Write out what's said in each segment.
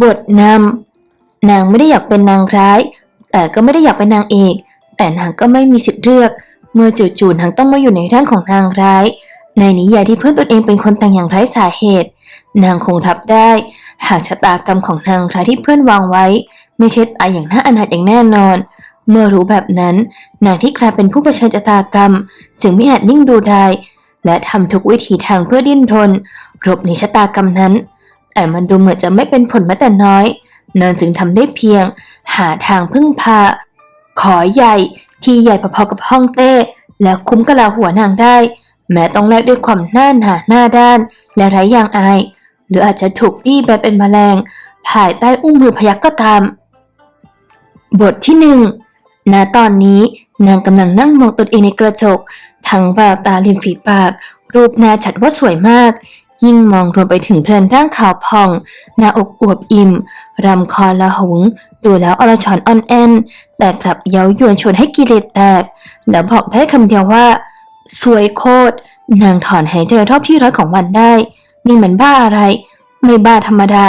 บทนำนางไม่ได้อยากเป็นนางร้าย แต่ก็ไม่ได้อยากเป็นนางเอก แต่นางก็ไม่มีสิทธิ์เลือก เมื่อจู่ๆนางต้องมาอยู่ในร่างของนางร้าย ในนิยายที่เพื่อนตนเองเป็นคนแต่งอย่างไร้สาเหตุ นางคงทับได้ หากชะตากรรมของนางร้ายที่เพื่อนวางไว้ ไม่ใช่ตายอย่างน่าอนาถอย่างแน่นอน เมื่อรู้แบบนั้น นางที่กลายเป็นผู้เผชิญชะตากรรม จึงไม่อาจนิ่งดูได้และทำทุกวิถีทางเพื่อดิ้นรนหลบหนีชะตากรรมนั้น แต่มันดูเหมือนจะไม่เป็นผลแม้แต่น้อยนางจึงทำได้เพียง หาทางพึ่งพา ขอใหญ่ที่ใหญ่พอๆกับห้องเต้ และคุ้มกะลาหัวนางได้ แม้ต้องแลกด้วยความหน้าหนาหน้าด้าน และไร้ยางอาย หรืออาจจะถูกบี้ไปเป็นแมลงภายใต้อุ้งมือพยักก็ตาม บทที่หนึ่งณตอนนี้นางกำลังนั่งมองตนเองในกระจก ทั้งแววตาริมฝีปาก รูปหน้าชัดว่าสวยมาก ยิ่งมองรวมไปถึงเพลินร่างขาวพอง หน้าอกอวบอิ่มรำคอละหง ดูแล้วอรชรอ่อนแอนแต่กลับเย้ายวนชวนให้กิเลสแตก แล้วบอกได้คำเดียวว่า สวยโคตร นางถอนหายใจรอบที่ร้อยของวันได้ นี่มันบ้าอะไร ไม่บ้าธรรมดา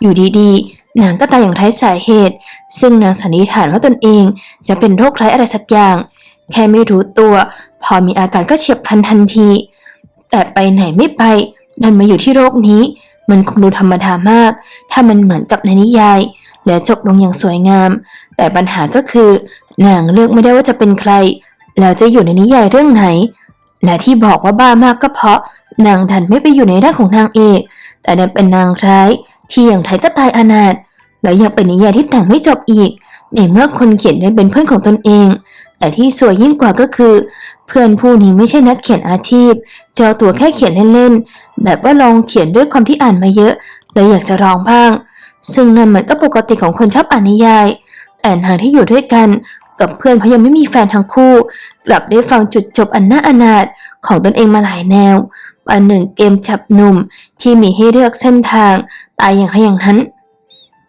อยู่ดีๆ นางก็ตายอย่างไร้สาเหตุ ซึ่งนางสันนิษฐานว่าตนเองจะเป็นโรคร้ายอะไรสักอย่าง แค่ไม่รู้ตัว พอมีอาการก็เฉียบพลันทันที แต่ไปไหนไม่ไป ดันมาอยู่ที่โรคนี้ มันคงดูธรรมดามาก ถ้ามันเหมือนกับในนิยาย และจบลงอย่างสวยงาม แต่ปัญหาก็คือนางเลือกไม่ได้ว่าจะเป็นใคร แล้วจะอยู่ในนิยายเรื่องไหน และที่บอกว่าบ้ามากก็เพราะนางดันไม่ไปอยู่ในร่างของนางเอก แต่ดันเป็นนางร้ายที่อย่างไทยก็ตายอนาถและยังเป็นนิยายที่แต่งไม่จบอีก ในเมื่อคนเขียนได้เป็นเพื่อนของตนเอง แต่ที่สวยยิ่งกว่าก็คือ เพื่อนผู้นี้ไม่ใช่นักเขียนอาชีพ เจ้าตัวแค่เขียนเล่นๆแบบว่าลองเขียนด้วยความที่อ่านมาเยอะเลยอยากจะลองบ้าง ซึ่งนั่นมันก็ปกติของคนชอบอ่านนิยาย แต่นางที่อยู่ด้วยกันกับเพื่อนเพราะยังไม่มีแฟนทั้งคู่ กลับได้ฟังจุดจบอันน่าอนาถของตนเองมาหลายแนวอันหนึ่งเกมจับหนุ่มที่มีให้เลือกเส้นทางตายอย่างไรอย่างนั้น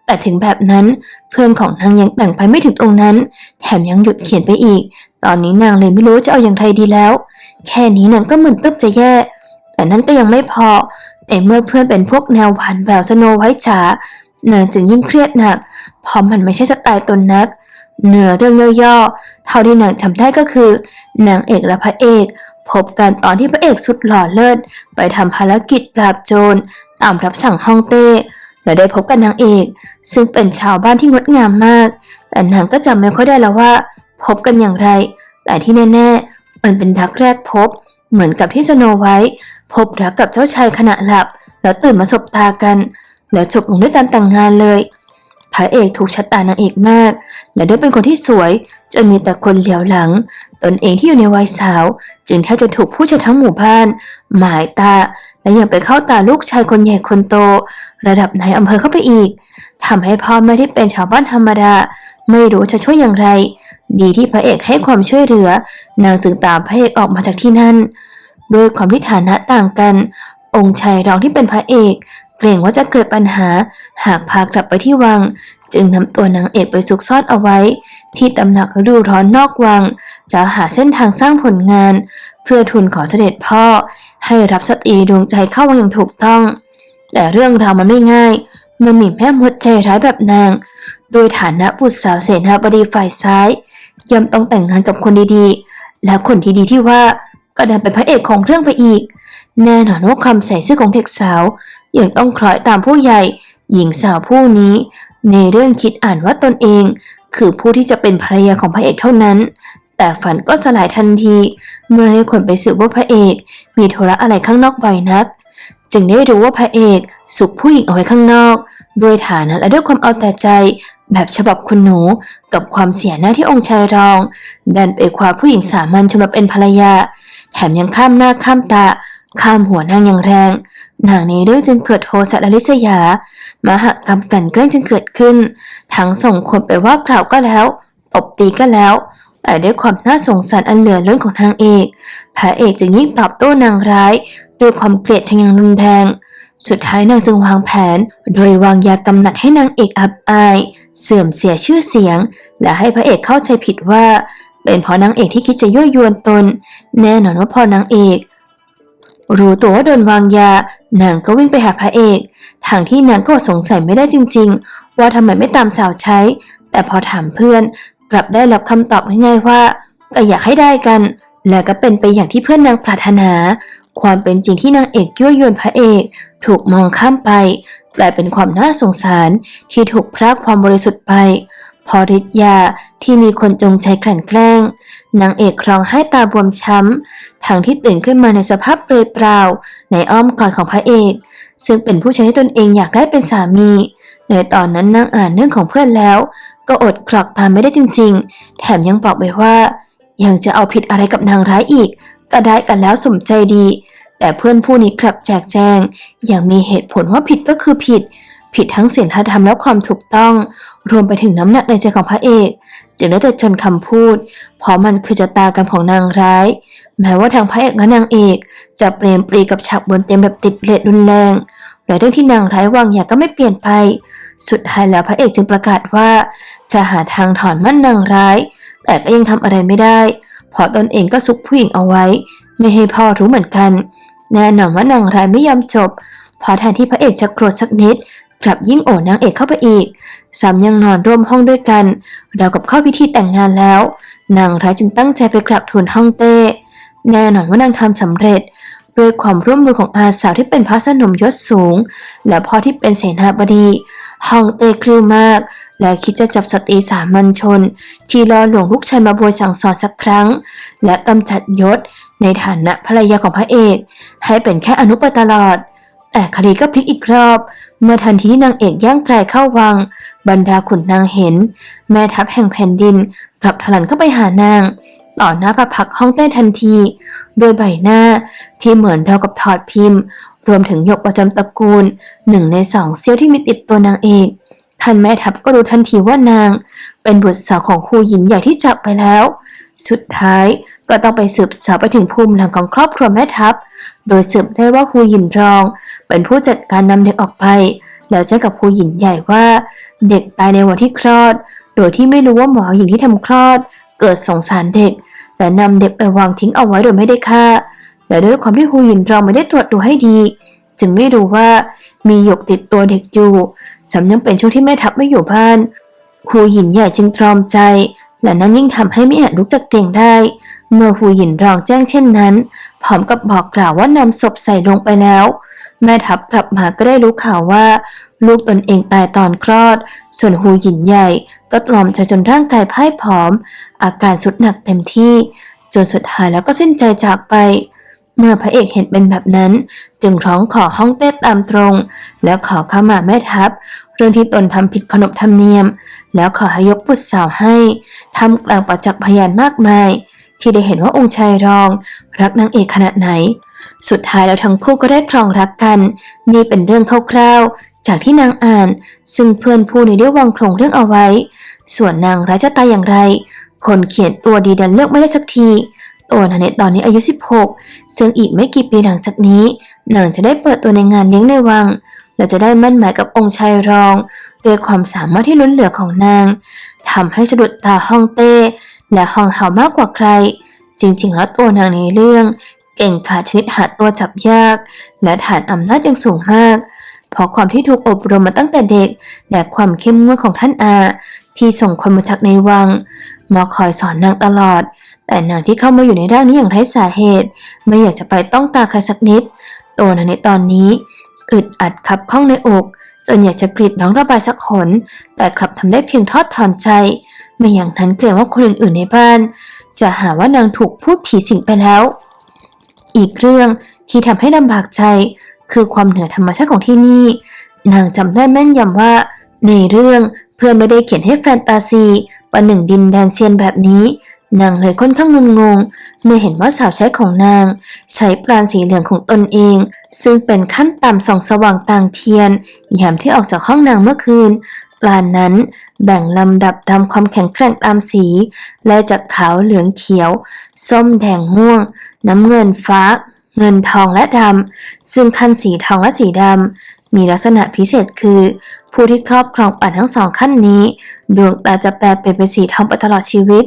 แต่ถึงแบบนั้นเพื่อนของนางยังแต่งไปไม่ถึงตรงนั้น แถมยังหยุดเขียนไปอีก ตอนนี้นางเลยไม่รู้จะเอาอย่างไรดีแล้ว แค่นี้นางก็เหมึนตึ๊บจะแย่ แต่นั่นก็ยังไม่พอในเมื่อเพื่อนเป็นพวกแนวหวานแววสโนไว้จ๋านางจึงยิ่งเครียดหนักเพราะมันไม่ใช่สไตล์ตนนัก เนื้อเรื่องย่อๆ เท่าที่นางจำได้ก็คือนางเอกและพระเอกพบกันตอนที่พระเอกสุดหล่อเลิศ ไปทำภารกิจปราบโจรตามรับสั่งฮ่องเต้ และได้พบกับนางเอก ซึ่งเป็นชาวบ้านที่งดงามมาก แต่นางก็จำไม่ค่อยได้แล้วว่า พบกันอย่างไร แต่ที่แน่ๆ มันเป็นรักแรกพบ เหมือนกับที่สโนไวท์พบรักกับเจ้าชายขณะหลับ แล้วตื่นมาสบตากัน แล้วจบลงด้วยการแต่งงานเลย พระเอกถูกชะตานางเอกมาก และด้วยเป็นคนที่สวย จนมีแต่คนเหลียวหลัง ตนเองที่อยู่ในวัยสาว จึงแทบจะถูกผู้ชายทั้งหมู่บ้าน หมายตา และยังไปเข้าตาลูกชายคนใหญ่คนโต ระดับนายอำเภอเข้าไปอีกทำให้พ่อแม่ที่เป็นชาวบ้านธรรมดา ไม่รู้จะช่วยอย่างไร ดีที่พระเอกให้ความช่วยเหลือ นางจึงตามพระเอกออกมาจากที่นั่นด้วยความที่ฐานะต่างกัน องค์ชายรองที่เป็นพระเอก เกรงว่าจะเกิดปัญหาหากพากลับไปที่วัง จึงนำตัวนางเอกไปซุกซ่อนเอาไว้ ที่ตำหนักฤดูร้อนนอกวัง แล้วหาเส้นทางสร้างผลงาน เพื่อทุนขอเสด็จพ่อ ให้รับสตรีดวงใจเข้าวังอย่างถูกต้อง แต่เรื่องราวมันไม่ง่ายมื่อมีแม่มดใจร้ายแบบนาง โดยฐานะบุตรสาวเสนาบดีฝ่ายซ้ายย่อมต้องแต่งงานกับคนดีๆ แล้วคนที่ดีที่ว่าก็ดันเป็นพระเอกของเรื่องไปอีก แน่นอนว่าคำใส่ซื่อของเด็กสาว ยังต้องคล้อยตามผู้ใหญ่ หญิงสาวผู้นี้ ในเรื่องคิดอ่านว่าตนเอง คือผู้ที่จะเป็นภรรยาของพระเอกเท่านั้น แต่ฝันก็สลายทันที เมื่อให้คนไปสืบว่าพระเอก มีธุระอะไรข้างนอกบ่อยนัก จึงได้รู้ว่าพระเอกสุกผู้หญิงเอาไว้ข้างนอกด้วยฐานะและด้วยความเอาแต่ใจแบบฉบับคุณหนูกับความเสียหน้าที่องค์ชายรอง ดันไปคว้าผู้หญิงสามัญชนมาเป็นภรรยา แถมยังข้ามหน้าข้ามตา ข้ามหัวนางอย่างแรง นางในเรื่องจึงเกิดโทสะและลิษยา มหกรรมกันแกล้งจึงเกิดขึ้น ทั้งส่งคนไปว่ากล่าวก็แล้วตบตีก็แล้วแต่ด้วยความน่าสงสารอันเหลือล้นของนางเอกพระเอกจึงยิ่งตอบโต้นางร้ายด้วยความเกลียดชังอย่างรุนแรง สุดท้ายนางจึงวางแผน โดยวางยากำหนัดให้นางเอกอับอาย เสื่อมเสียชื่อเสียง และให้พระเอกเข้าใจผิดว่า เป็นเพราะนางเอกที่คิดจะยั่วยวนตน แน่นอนว่าพอนางเอก รู้ตัวว่าโดนวางยา นางก็วิ่งไปหาพระเอก ทางที่นางก็สงสัยไม่ได้จริง ๆ ว่าทำไมไม่ตามสาวใช้ แต่พอถามเพื่อน กลับได้รับคำตอบง่ายๆว่า ก็อยากให้ได้กัน และก็เป็นไปอย่างที่เพื่อนนางปรารถนา ความเป็นจริงที่นางเอกยั่วยวนพระเอก ถูกมองข้ามไป กลายเป็นความน่าสงสารที่ถูกพรากความบริสุทธิ์ไป พอฤทธิ์ยาที่มีคนจงใจกลั่นแกล้งนางเอกร้องไห้ตาบวมช้ำทั้งที่ตื่นขึ้นมาในสภาพเปลือยเปล่า ในอ้อมกอดของพระเอก ซึ่งเป็นผู้ชายที่ตนเองอยากได้เป็นสามี ในตอนนั้นนางอ่านเรื่องของเพื่อนแล้ว ก็อดกรอกตามไม่ได้จริง ๆ แถมยังบอกไปว่า ยังจะเอาผิดอะไรกับนางร้ายอีก ก็ได้กันแล้วสมใจดี แต่เพื่อนผู้นี้กลับแจกแจง อย่างมีเหตุผลว่าผิดก็คือผิด ผิดทั้งศีลธรรมและความถูกต้อง รวมไปถึงน้ำหนักในใจของพระเอก จึงได้แต่จนคำพูด เพราะมันคือชะตากรรมของนางร้าย แม้ว่าทางพระเอกและนางเอกจะเปรมปรีกับฉากบนเตียงแบบติดเลดรุนแรงและเรื่องที่นางร้ายวางยาก็ไม่เปลี่ยนไป สุดท้ายแล้วพระเอกจึงประกาศว่า จะหาทางถอนมั่นนางร้าย แต่ก็ยังทำอะไรไม่ได้ เพราะตนเองก็ซุกผู้หญิงเอาไว้ ไม่ให้พ่อรู้เหมือนกัน แน่นอนว่านางร้ายไม่ยอมจบเพราะแทนที่พระเอกจะโกรธสักนิด กลับยิ่งโอบนางเอกเข้าไปอีกซ้ำยังนอนร่วมห้องด้วยกันเรากับเข้าพิธีแต่งงานแล้ว นางร้ายจึงตั้งใจไปกราบทูลฮ่องเต้แน่นอนว่านางทำสำเร็จด้วยความร่วมมือของอาสาวที่เป็นพระสนมยศสูง และพ่อที่เป็นเสนาบดีฮ่องเต้กริ้วมาก และคิดจะจับสตรีสามัญชน ที่รอหลวงลูกชายมาบวยสั่งสอนสักครั้ง และกำจัดยศในฐานะภรรยาของพระเอก ให้เป็นแค่อนุปตลอด แต่คดีก็พลิกอีกรอบ เมื่อทันทีที่นางเอกย่างไกลเข้าวัง บรรดาขุนนางเห็น แม่ทัพแห่งแผ่นดินกลับถลันเข้าไปหานาง ต่อหน้าพระพักห้องเต้ทันที โดยใบหน้าที่เหมือนเรากับถอดพิมพ์ รวมถึงหยกประจำตระกูลหนึ่งในสองเซี่ยวที่มีติดตัวนางเอกท่านแม่ทัพก็รู้ทันทีว่านาง เป็นบุตรสาวของครูหญิงใหญ่ที่จากไปแล้ว สุดท้ายก็ต้องไปสืบสาวไปถึงภูมิหลังของครอบครัวแม่ทัพ โดยสืบได้ว่าครูหญินรอง เป็นผู้จัดการนำเด็กออกไป แล้วแจ้งกับครูหญินใหญ่ว่า เด็กตายในวันที่คลอด โดยที่ไม่รู้ว่าหมอหญิงที่ทำคลอด เกิดสงสารเด็ก และนำเด็กไปวางทิ้งเอาไว้โดยไม่ได้ฆ่า และด้วยความที่ครูหญินรองไม่ได้ตรวจดูให้ดี จึงไม่รู้ว่ามีหยกติดตัวเด็กอยู่สำยังเป็นช่วงที่แม่ทัพไม่อยู่บ้านครูหญินใหญ่จึงตรอมใจ และนั้นยิ่งทำให้ไม่อาจลุกจากเตียงได้ เมื่อครูหญินรองแจ้งเช่นนั้น พร้อมกับบอกกล่าวว่านำศพใส่ลงไปแล้ว แม่ทัพกลับมาก็ได้รู้ข่าวว่า ลูกตนเองตายตอนคลอด ส่วนหูหญินใหญ่ก็ตรอมใจจนร่างกายพ่ายผอม อาการสุดหนักเต็มที่ จนสุดท้ายแล้วก็สิ้นใจจากไป เมื่อพระเอกเห็นเป็นแบบนั้น จึงร้องขอห้องเต้ตามตรง แล้วขอเข้ามาแม่ทัพ เรื่องที่ตนทำผิดขนบธรรมเนียม แล้วขอให้ยกบุตรสาวให้ทำกลางประจักษ์พยานมากมาย ที่ได้เห็นว่าองค์ชายรอง รักนางเอกขนาดไหน สุดท้ายแล้วทั้งคู่ก็ได้ครองรักกัน นี่เป็นเรื่องคร่าวๆ จากที่นางอ่าน ซึ่งเพื่อนผู้นี้ได้วางโครงเรื่องเอาไว้ ส่วนนางร้ายจะตายอย่างไร คนเขียนตัวดีดันเลือกไม่ได้สักทีตัวนางเนตตอนนี้อายุ 16 ซึ่งอีกไม่กี่ปีหลังจากนี้นางจะได้เปิดตัวในงานเลี้ยงในวัง และจะได้มั่นหมายกับองค์ชายรองด้วยความสามารถที่ล้นเหลือของนางทำให้สะดุดตาฮ่องเต้ และฮ่องเฮามากกว่าใคร จริงๆ แล้วตัวนางในเรื่อง เก่งขาชนิดหาตัวจับยาก และฐานอำนาจยังสูงมาก เพราะความที่ถูกอบรมมาตั้งแต่เด็ก และความเข้มงวดของท่านอา ที่ส่งคนมาจากในวัง มาคอยสอนนางตลอด แต่นางที่เข้ามาอยู่ในร่างนี้อย่างไร้สาเหตุ ไม่อยากจะไปต้องตาใครสักนิด ตัวนางในตอนนี้ อึดอัดขับข้องในอก จนอยากจะกรีดร้องระบายสักหนแต่กลับทำได้เพียงทอดถอนใจ ไม่อย่างนั้นเกรงว่าคนอื่นๆในบ้าน จะหาว่านางถูกพูดผีสิงไปแล้ว อีกเรื่องที่ทำให้ลำบากใจ คือความเหนือธรรมชาติของที่นี่ นางจำได้แม่นยำว่า ในเรื่องเพื่อนไม่ได้เขียนให้แฟนตาซีประหนึ่งดินแดนเซียนแบบนี้ นางเลยค่อนข้างงงงๆเมื่อเห็นว่าสาวใช้ของนาง ใช้ปราณสีเหลืองของตนเอง ซึ่งเป็นขั้นต่ำส่องสว่างต่างเทียนยามที่ออกจากห้องนางเมื่อคืนปลานนั้นแบ่งลำดับตามความแข็งแกร่งตามสี และจากขาวเหลืองเขียว ส้มแดงม่วง น้ำเงินฟ้า เงินทองและดำซึ่งขั้นสีทองและสีดำมีลักษณะพิเศษคือ ผู้ที่ครอบครองปั่นทั้งสองขั้นนี้ ดวงตาจะแปลเปลี่ยนเป็นสีทองไปตลอดชีวิต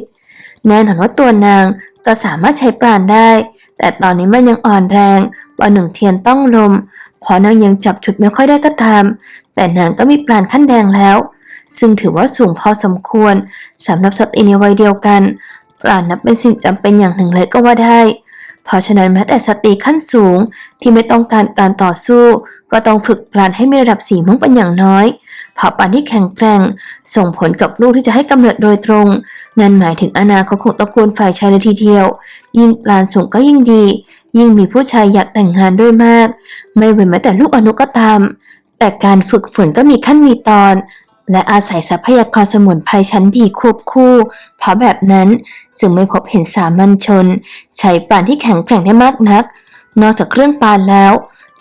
แน่นอนว่าตัวนางก็สามารถใช้ปราณได้ แต่ตอนนี้มันยังอ่อนแรงว่าหนึ่งเทียนต้องลมเพราะนางยังจับจุดไม่ค่อยได้ก็ตาม แต่นางก็มีปราณขั้นแดงแล้ว ซึ่งถือว่าสูงพอสมควรสำหรับสตรีในวัยเดียวกัน ปราณนับเป็นสิ่งจำเป็นอย่างหนึ่งเลยก็ว่าได้ เพราะฉะนั้นแม้แต่สตรีขั้นสูงที่ไม่ต้องการการต่อสู้ ก็ต้องฝึกปราณให้มีระดับสีม่วงเป็นอย่างน้อย เพราะปราณที่แข็งแกร่ง ส่งผลกับลูกที่จะให้กำเนิดโดยตรง นั่นหมายถึงอนาคตของตระกูลฝ่ายชายเลยทีเดียว ยิ่งปราณสูงก็ยิ่งดี ยิ่งมีผู้ชายอยากแต่งงานด้วยมาก ไม่เว้นแม้แต่ลูกอนุก็ตาม แต่การฝึกฝนก็มีขั้นมีตอน และอาศัยทรัพยากรสมุนไพรชั้นดีควบคู่ เพราะแบบนั้นจึงไม่พบเห็นสามัญชน ใช้ปาณที่แข็งแกร่งได้มากนัก นอกจากเรื่องปาณแล้ว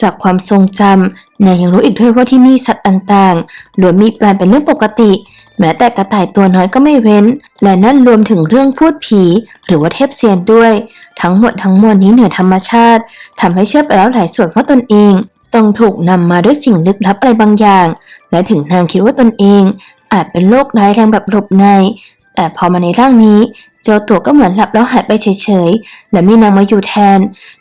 จากความทรงจำ นางยังรู้อีกด้วยว่าที่นี่สัตว์ต่างๆล้วนมีปราณเป็นเรื่องปกติ แม้แต่กระต่ายตัวน้อยก็ไม่เว้น และนั่นรวมถึงเรื่องพูดผี หรือว่าเทพเซียนด้วย ทั้งหมดทั้งมวลนี้เหนือธรรมชาติทำให้เชื่อไปแล้วหลายส่วนว่าตนเองต้องถูกนำมาด้วยสิ่งลึกลับอะไรบางอย่าง และถึงนางคิดว่าตนเอง อาจเป็นโรคร้ายแรงแบบหลบใน แต่พอมาในร่างนี้ เจ้าตัวก็เหมือนหลับแล้วหายไปเฉยๆ และมีนางมาอยู่แทน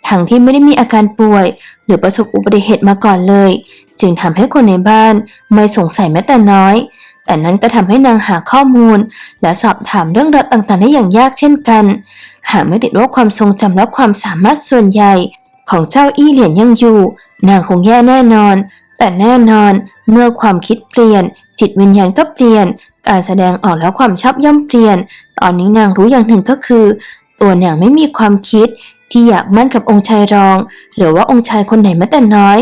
ทั้งที่ไม่ได้มีอาการป่วย หรือประสบอุบัติเหตุมาก่อนเลย จึงทำให้คนในบ้านไม่สงสัยแม้แต่น้อย แต่นั้นก็ทำให้นางหาข้อมูล และสอบถามเรื่องราวต่างๆได้อย่างยากเช่นกัน หากไม่ติดว่าความทรงจำและความสามารถส่วนใหญ่ ของเจ้าอี้เหรียญยังอยู่ นางคงแย่แน่นอน แต่แน่นอนเมื่อความคิดเปลี่ยน จิตวิญญาณก็เปลี่ยน การแสดงออกแล้วความชอบย่อมเปลี่ยน ตอนนี้นางรู้อย่างหนึ่งก็คือ ตัวนางไม่มีความคิดที่อยากมั่นกับองค์ชายรอง หรือว่าองค์ชายคนไหนแม้แต่น้อย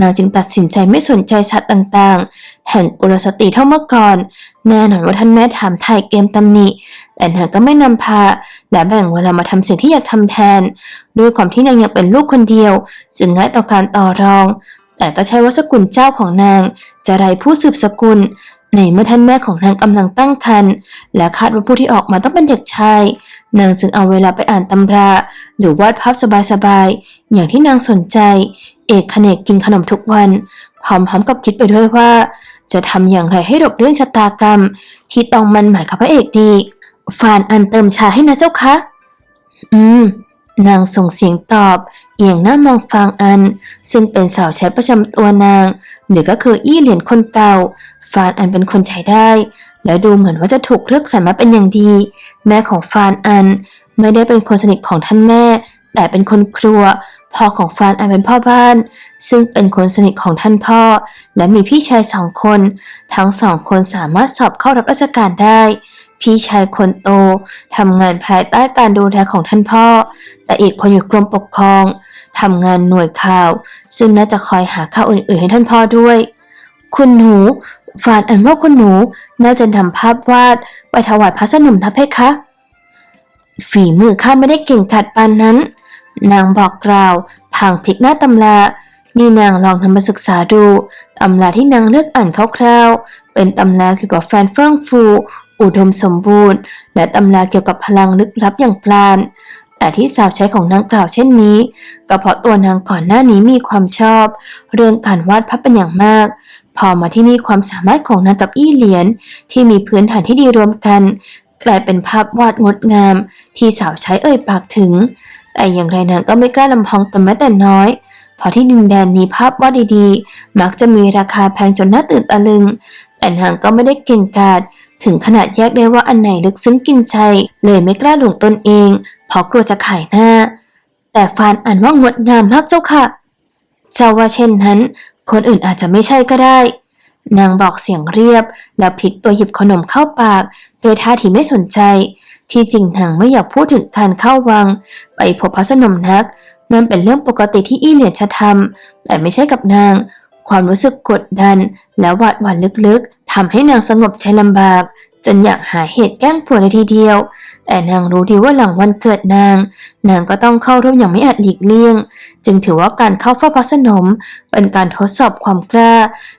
นางจึงตัดสินใจไม่สนใจสัตว์ต่างๆ แห่งกุลสติเท่าเมื่อก่อน แน่นอนว่าท่านแม่ถามไทยเกมตำหนิ แต่นางก็ไม่นำพา และแบ่งเวลามาทำสิ่งที่อยากทำแทน ด้วยความที่นางยังเป็นลูกคนเดียว จึงง่ายต่อการต่อรอง แต่ก็ใช่ว่าสกุลเจ้าของนางจะไรผู้สืบสกุล ในเมื่อท่านแม่ของนางกำลังตั้งครรภ์และคาดว่าผู้ที่ออกมาต้องเป็นเด็กชาย นางจึงเอาเวลาไปอ่านตำรา หรือวาดภาพสบายๆ อย่างที่นางสนใจ เอกขเนกกินขนมทุกวัน พร้อมๆกับคิดไปด้วยว่า จะทำอย่างไรให้หลบเลี่ยงชะตากรรม ที่ต้องมันหมายกับพระเอกดีฟานอันเติมชาให้นะเจ้าคะ อืม นางส่งเสียงตอบ เอียงหน้ามองฟางอัน ซึ่งเป็นสาวใช้ประจำตัวนาง หรือก็คืออี้เหรียญคนเก่า ฟานอันเป็นคนใช้ได้ และดูเหมือนว่าจะถูกเลือกสรรมาเป็นอย่างดี แม่ของฟานอัน ไม่ได้เป็นคนสนิทของท่านแม่ แต่เป็นคนครัว พ่อของฟานอันเป็นพ่อบ้าน ซึ่งเป็นคนสนิทของท่านพ่อ และมีพี่ชายสองคน ทั้งสองคนสามารถสอบเข้ารับราชการได้ พี่ชายคนโตทำงานภายใต้การดูแลของท่านพ่อ แต่อีกคนอยู่กรมปกครองทำงานหน่วยข่าว ซึ่งน่าจะคอยหาข่าวอื่นๆให้ท่านพ่อด้วย คุณหนูฝานอันว่าคุณหนูน่าจะทำภาพวาดไปถวายพระสนมทัพเพคะ ฝีมือข้าไม่ได้เก่งขัดปานนั้น นางบอกกล่าวพางพลิกหน้าตำรานี่นางลองทำมาศึกษาดู ตำราที่นางเลือกอ่านคร่าวๆ เป็นตำราเกี่ยวกับแฟนเฟื่องฟู อุดมสมบูรณ์ และตำราเกี่ยวกับพลังลึกลับอย่างปราณแต่ที่สาวใช้ของนางกล่าวเช่นนี้ ก็เพราะตัวนางก่อนหน้านี้มีความชอบ เรื่องการวาดภาพเป็นอย่างมาก พอมาที่นี่ความสามารถของนางกับอี้เหรียญที่มีพื้นฐานที่ดีรวมกัน กลายเป็นภาพวาดงดงาม ที่สาวใช้เอ่ยปากถึง แต่อย่างไรนางก็ไม่กล้าลำพองตนแม้แต่น้อยเพราะที่ดินแดนนี้ภาพวาดดีๆ มักจะมีราคาแพงจนน่าตื่นตะลึง แต่นางก็ไม่ได้เก่งกาจ ถึงขนาดแยกได้ว่าอันไหนลึกซึ้งกินใจ เลยไม่กล้าหลงตนเอง เพราะกลัวจะขายหน้า แต่ฟานอ่านว่างดงามมากเจ้าค่ะ เจ้าว่าเช่นนั้น คนอื่นอาจจะไม่ใช่ก็ได้ นางบอกเสียงเรียบ แล้วพลิกตัวหยิบขนมเข้าปาก โดยท่าทีไม่สนใจ ที่จริงนางไม่อยากพูดถึงการเข้าวัง ไปพบพระสนมนักนั่นเป็นเรื่องปกติที่อี้เหรียญจะทำแต่ไม่ใช่กับนาง ความรู้สึกกดดันและหวาดหวั่นลึกๆ ทำให้นางสงบใจลำบาก จนอยากหาเหตุแกล้งปวเลยทีเดียว แต่นางรู้ดีว่าหลังวันเกิดนาง นางก็ต้องเข้าร่วมอย่างไม่อาจหลีกเลี่ยง จึงถือว่าการเข้าเฝ้าพระสนม เป็นการทดสอบความกล้า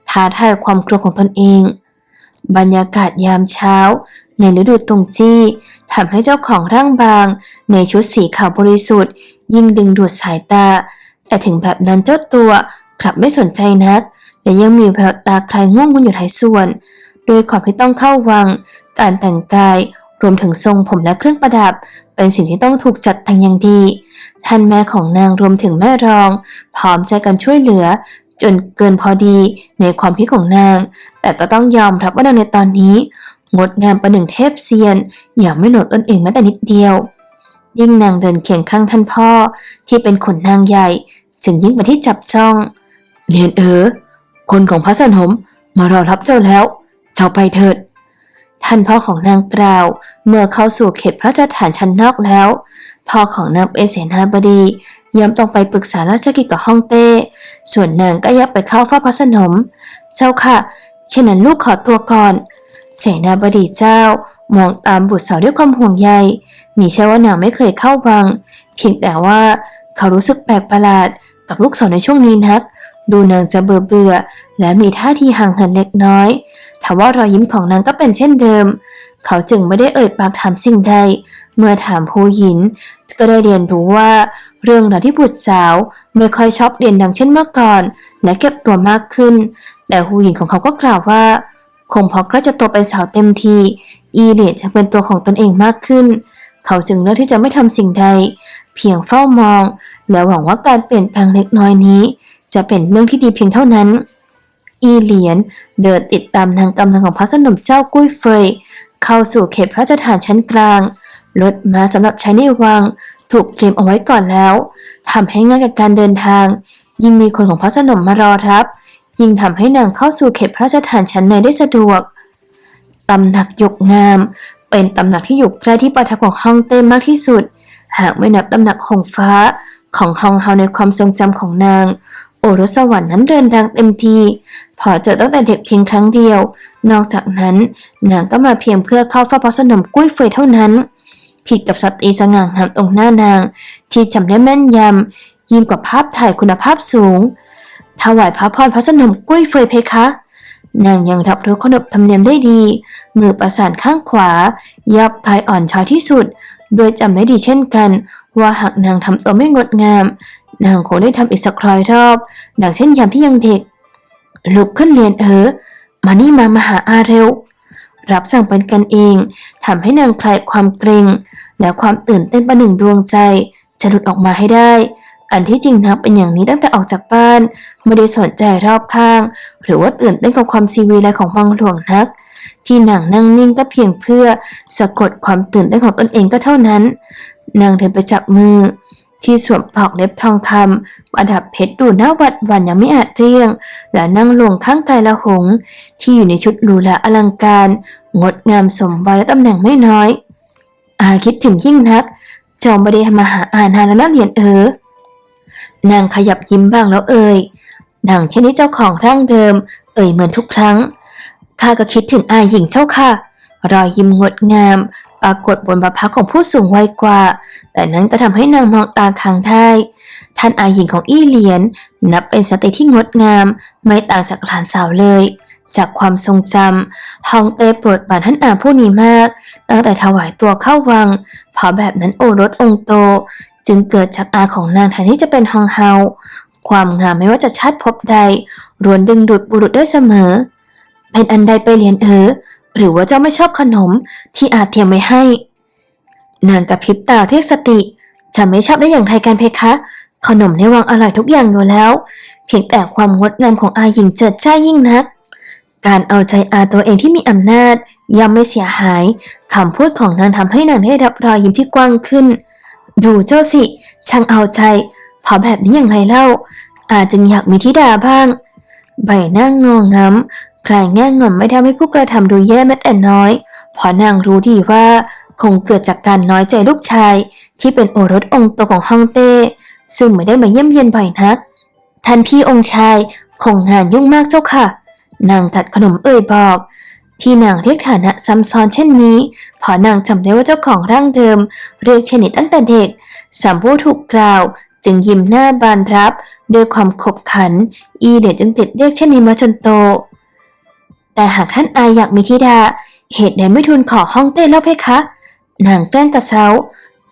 ท้าทายความกลัวของตนเอง บรรยากาศยามเช้า ในฤดูตรงจี้ทำให้เจ้าของร่างบาง ในชุดสีขาวบริสุทธิ์ ยิ่งดึงดูดสายตา แต่ถึงแบบนั้นเจ้าตัวกลับไม่สนใจนัก และยังมีแววตาคลายง่วงงุนอยู่ท้ายส่วน โดยความที่ต้องเข้าวัง การแต่งกาย รวมถึงทรงผมและเครื่องประดับ เป็นสิ่งที่ต้องถูกจัดแต่งอย่างดี ท่านแม่ของนางรวมถึงแม่รอง พร้อมใจกันช่วยเหลือ จนเกินพอดีในความคิดของนาง แต่ก็ต้องยอมรับว่านางในตอนนี้ งดงามประหนึ่งเทพเซียน อย่างไม่หลงตนเองแม้แต่นิดเดียว ยิ่งนางเดินเคียงข้างท่านพ่อที่เป็นขุนนางใหญ่ จึงยิ่งเป็นที่จับจ้องเลียนเออ คนของพระสนมมารอรับเจ้าแล้ว เจ้าไปเถิด ท่านพ่อของนางกล่าว เมื่อเข้าสู่เขตพระราชฐานชั้นนอกแล้ว พ่อของนางเป็นเสนาบดีย่อมต้องไปปรึกษาราชกิจกับฮ่องเต้ ส่วนนางก็ยับไปเข้าเฝ้าพระสนม เจ้าค่ะ เช่นนั้นลูกขอตัวก่อน เสนาบดีเจ้ามองตามบุตรสาวด้วยความห่วงใย มีใช่ว่านางไม่เคยเข้าวัง เพียงแต่ว่าเขารู้สึกแปลกประหลาดกับลูกสาวในช่วงนี้นัก ดูนางจะเบื่อเบื่อและมีท่าทีห่างเหินเล็กน้อยทว่ารอยยิ้มของนางก็เป็นเช่นเดิม เขาจึงไม่ได้เอ่ยปากถามสิ่งใด เมื่อถามผู้หญิน ก็ได้เรียนรู้ว่า เรื่องราวที่บุตรสาวไม่ค่อยชอบเรียนดังเช่นเมื่อก่อน และเก็บตัวมากขึ้น แต่หูหญิงของเขาก็กล่าวว่า คงเพราะใกล้จะโตเป็นสาวเต็มที อีเลียดจะเป็นตัวของตนเองมากขึ้น เขาจึงเลือกที่จะไม่ทำสิ่งใด เพียงเฝ้ามอง และหวังว่าการเปลี่ยนแปลงเล็กน้อยนี้ จะเป็นเรื่องที่ดีเพียงเท่านั้น อีเหลียนเดินติดตามนางกำลังของพระสนมเจ้ากุ้ยเฟย เข้าสู่เขตพระราชฐานชั้นกลางรถม้าสำหรับใช้ในวังถูกเตรียมเอาไว้ก่อนแล้วทำให้ง่ายกับการเดินทาง ยิ่งมีคนของพระสนมมารอรับ ยิ่งทำให้นางเข้าสู่เขตพระราชฐานชั้นในได้สะดวกตำหนักหยกงาม เป็นตำหนักที่อยู่ใกล้ที่ประทับของฮ่องเต้มากที่สุด หากไม่นับตำหนักหงฟ้าของฮองเฮาในความทรงจำของนาง โอรสสวรรค์นั้นเดินดังเต็มทีพอเจอตั้งแต่เด็กเพียงครั้งเดียว นอกจากนั้นนางก็มาเพียงเพื่อเข้าเฝ้าพระสนมกุ้ยเฟยเท่านั้น ผิดกับสตรีสง่างามตรงหน้านาง ที่จำได้แม่นยำยิ่งกว่าภาพถ่ายคุณภาพสูง ถวายพระพรพระสนมกุ้ยเฟยเพคะ นางยังรับรู้ขนบธรรมเนียมได้ดี มือประสานข้างขวา ยับพายอ่อนช้อยที่สุด โดยจำได้ดีเช่นกัน ว่าหากนางทำตัวไม่งดงาม นางคงได้ทำอีกสักร้อยรอบดังเช่นยามที่ยังเด็ก ลุกขึ้นเรียนเออมานี่มามาหาอาเร็ว รับสั่งเป็นกันเองทำให้นางคลายความเกรงและความตื่นเต้นประหนึ่งดวงใจ จะหลุดออกมาให้ได้ อันที่จริงนางเป็นอย่างนี้ตั้งแต่ออกจากบ้าน ไม่ได้สนใจรอบข้าง หรือว่าตื่นเต้นกับความซีวีไลของวังหลวงนัก ที่นางนั่งนิ่งก็เพียงเพื่อสะกดความตื่นเต้นของตนเองก็เท่านั้น นางเดินไปจับมือ ที่สวมปลอกเล็บทองคำประดับเพชรดูหน้าวัดวันยังไม่อาจเรียง และนั่งลงข้างกายละหง ที่อยู่ในชุดหรูหราอลังการ งดงามสมวัยและตำแหน่งไม่น้อย อาคิดถึงยิ่งนักจ้าไม่ได้มาหาอานานแล้วนะเหรียญเออนางขยับยิ้มบ้างแล้วเอ่ยดังเช่นที่เจ้าของร่างเดิม เอ่ยเหมือนทุกครั้งข้าก็คิดถึงอาหญิงเจ้าค่ะ รอยยิ้มงดงาม ปรากฏบนประพักของผู้สูงวัยกว่า แต่นั้นก็ทำให้นางมองตาค้างได้ท่านอาหญิงของอี้เหลียน นับเป็นสตรีที่งดงาม ไม่ต่างจากหลานสาวเลย จากความทรงจำฮองเต้โปรดปรานท่านอาผู้นี้มาก ตั้งแต่ถวายตัวเข้าวังเพราะแบบนั้นโอรสองโต จึงเกิดจากอาของนางแทนที่จะเป็นฮองเฮาความงามไม่ว่าจะชาติภพใดรวนดึงดูดบุรุษได้เสมอ เป็นอันใดไปเรียนเออ หรือว่าเจ้าไม่ชอบขนมที่อาเตรียมไว้ให้ นางกระพริบตาเรียกสติจะไม่ชอบได้อย่างไรกันเพคะ ขนมในวังอร่อยทุกอย่างอยู่แล้ว เพียงแต่ความงดงามของอาหญิงเจิดจ้ายิ่งนัก การเอาใจอาตัวเองที่มีอำนาจย่อมไม่เสียหายคำพูดของนางทำให้นางได้รับรอยยิ้มที่กว้างขึ้น ดูเจ้าสิ ช่างเอาใจเพราะแบบนี้อย่างไรเล่า อาจจึงอยากมีธิดาบ้าง ใบหน้างองง้ำ ใครแง่งอนไม่ทำให้ผู้กระทำดูแย่แม้แต่น้อยเพราะนางรู้ดีว่าคงเกิดจากการน้อยใจลูกชาย ที่เป็นโอรสองค์โตของฮ่องเต้ ซึ่งไม่ได้มาเยี่ยมเยียนบ่อยนัก ท่านพี่องค์ชายคงงานยุ่งมากเจ้าค่ะ นางตัดขนมเอ่ยบอก ที่นางเรียกฐานะซ้ำซ้อนเช่นนี้เพราะนางจำได้ว่าเจ้าของร่างเดิม เรียกเช่นนี้ตั้งแต่เด็ก สามผู้ถูกกล่าว จึงยิ้มหน้าบานรับ ด้วยความขบขัน อีเดียจึงติดเรียกเช่นนี้มาจนโต แต่หากท่านอายอยากมีธิดา เหตุใดไม่ทูลขอห้องเต้เล่าเพคะ นางแกล้งกระเซา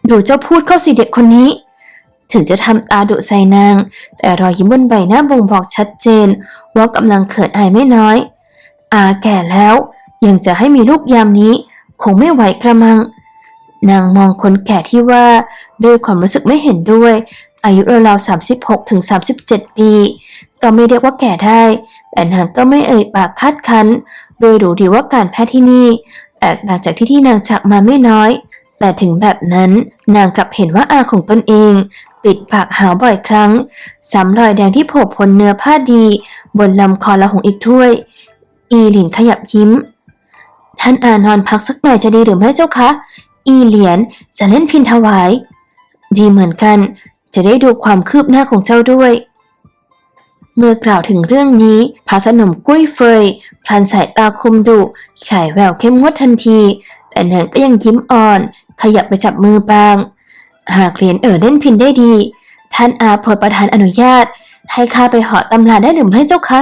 ดูเจ้าพูดเข้าสิเด็กคนนี้ ถึงจะทำตาดุใส่นาง แต่รอยยิ้มบนใบหน้าบ่งบอกชัดเจน ว่ากำลังเขินอายไม่น้อย อาแก่แล้ว ยังจะให้มีลูกยามนี้ คงไม่ไหวกระมัง นางมองคนแก่ที่ว่าด้วยความรู้สึกไม่เห็นด้วย อายุราวๆสามสิบหกถึงสามสิบเจ็ดปี ก็ไม่เรียกว่าแก่ได้ แต่นางก็ไม่เอ่ยปากคาดคั้น โดยรู้ดีว่าการแพทย์ที่นี่แตกต่างจากที่ที่นางจากมาไม่น้อย แต่ถึงแบบนั้นนางกลับเห็นว่าอาของตนเอง ปิดปากหาวบ่อยครั้งซ้ำรอยแดงที่โผล่พ้นเนื้อผ้าดี บนลำคอละหงอีกถ้วย อีหลินขยับยิ้ม ท่านอานอนพักสักหน่อยจะดีหรือไม่เจ้าคะ อีเหลียนจะเล่นพินถวาย ดีเหมือนกัน จะได้ดูความคืบหน้าของเจ้าด้วย เมื่อกล่าวถึงเรื่องนี้พระสนมกุ้ยเฟยพลันสายตาคมดุฉายแววเข้มงวดทันที แต่นางก็ยังยิ้มอ่อน ขยับไปจับมือบาง หากเหรียญเอ๋อเล่นพินได้ดี ท่านอาโปรดประทานอนุญาต ให้ข้าไปเหาะตำราได้หรือไม่เจ้าคะ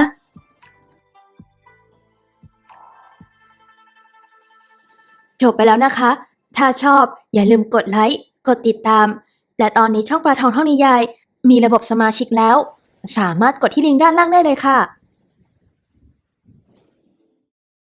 จบไปแล้วนะคะ ถ้าชอบอย่าลืมกดไลค์ กดติดตาม และตอนนี้ช่องปลาทองท่องนิยาย มีระบบสมาชิกแล้ว สามารถกดที่ลิงก์ด้านล่างได้เลยค่ะ